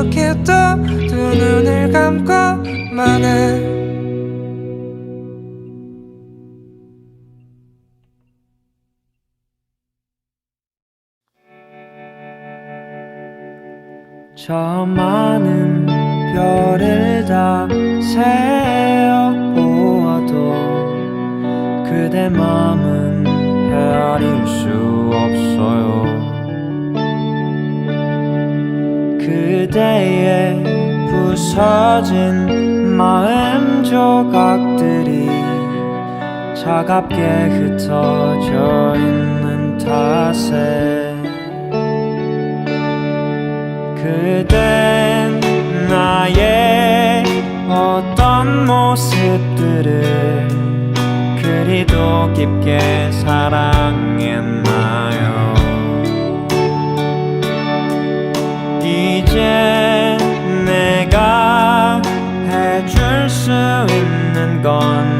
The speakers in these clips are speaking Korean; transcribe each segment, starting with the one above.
이렇게 또 두 눈을 감고만은 저 많은 별을 다 세어 보아도 그대 마음은 헤아릴 수 없어요. 그대의 부서진 마음 조각들이 차갑게 흩어져 있는 탓에 그댄 나의 어떤 모습들을 그리도 깊게 사랑했나요? 이제 내가 해줄 수 있는 건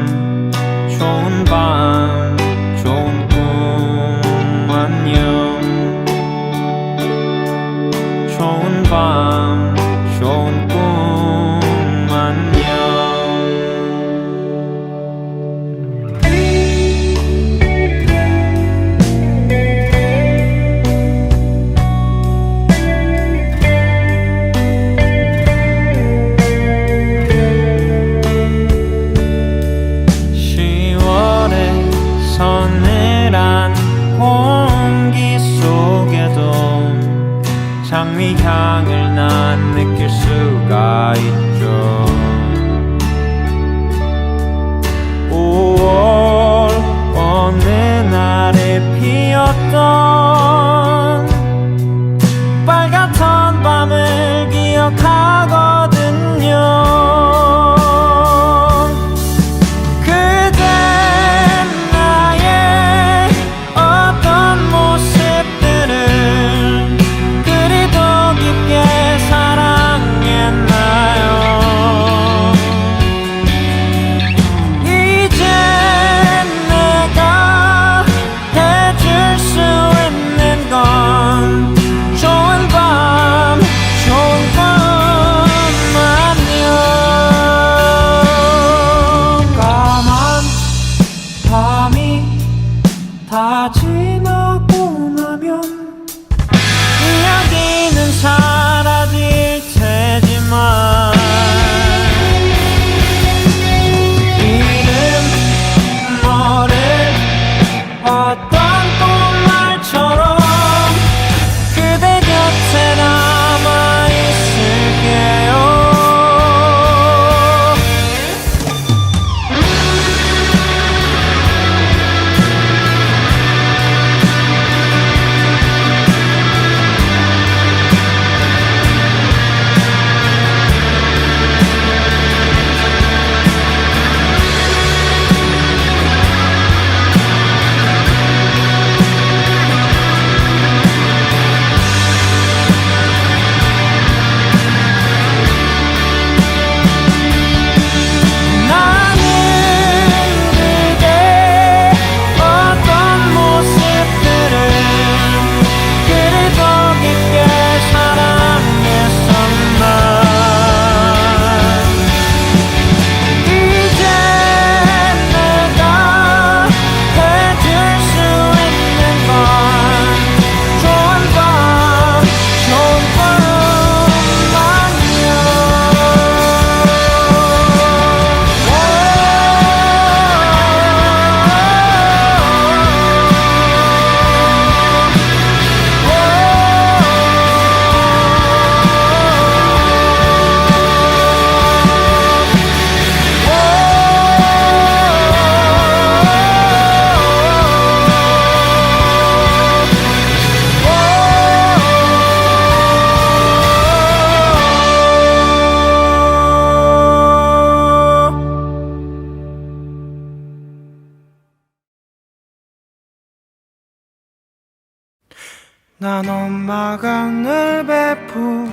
엄마가 늘 베푼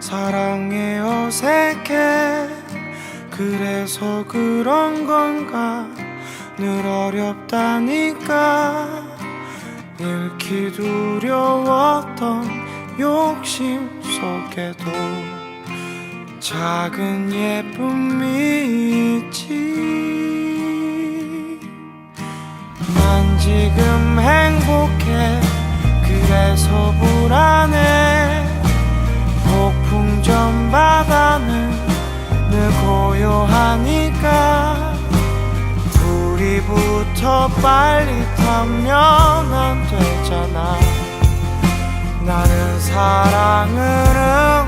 사랑에 어색해. 그래서 그런 건가? 늘 어렵다니까. 잃기 두려웠던 욕심 속에도 작은 예쁨이 있지. 난 지금 행복해. 그래서 불안해. 폭풍 전 바다는 늘 고요하니까. 불이 붙어 빨리 타면 안 되잖아. 나는 사랑을 응.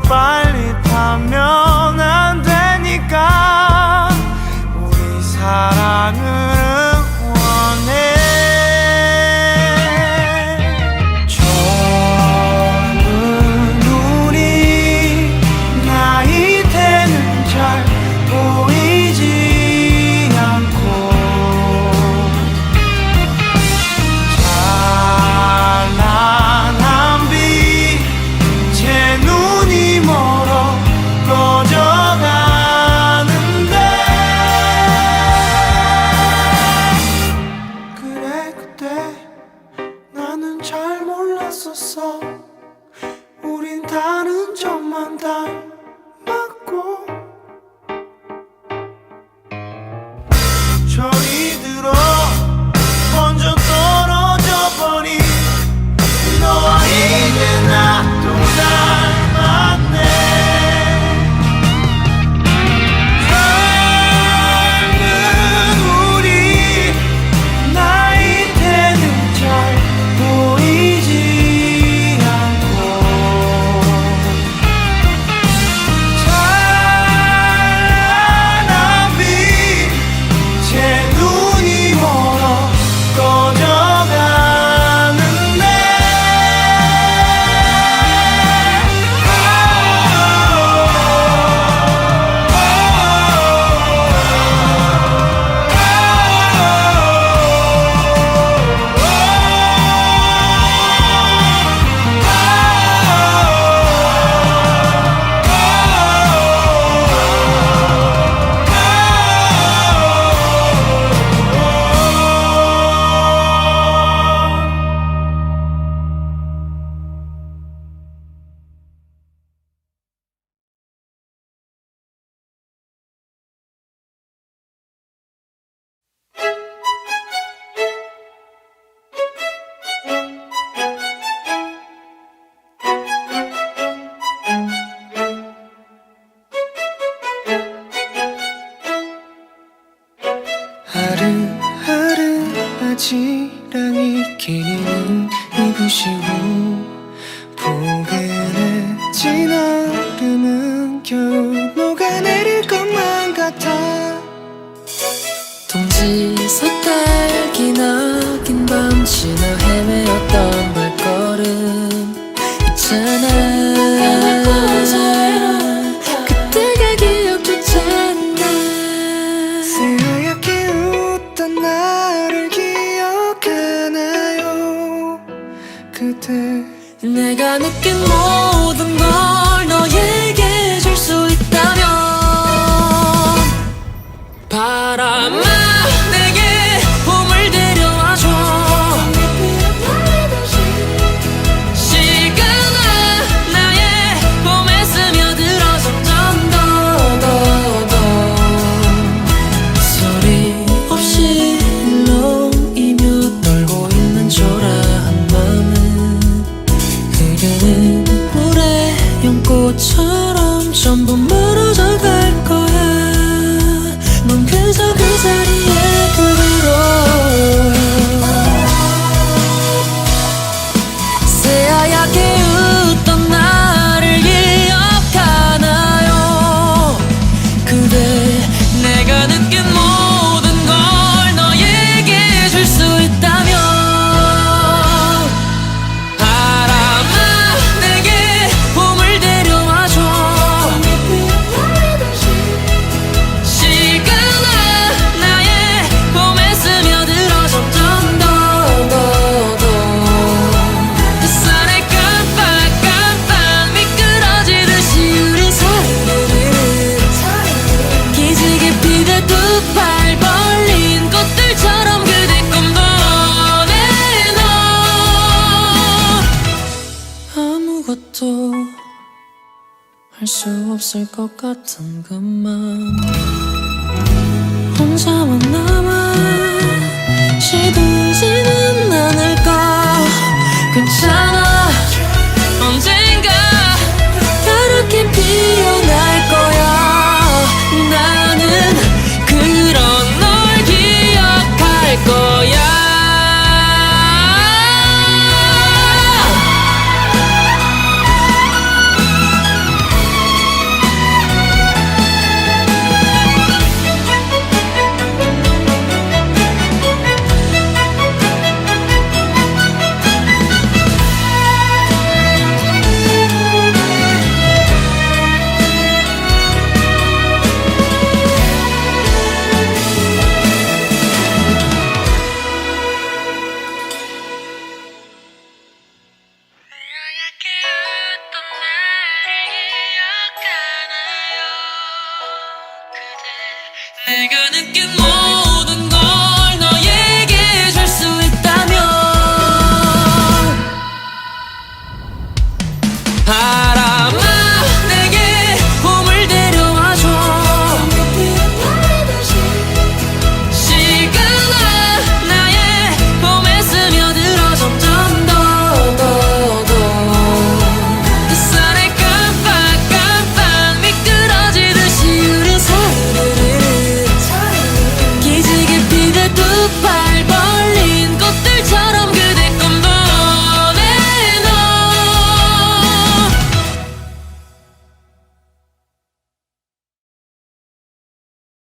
빨리 타면 안 되니까 우리 사랑은 그대 내가 느낀 모든 걸 너의 할 수 없을 것 같은 그만. 혼자만 남아 시도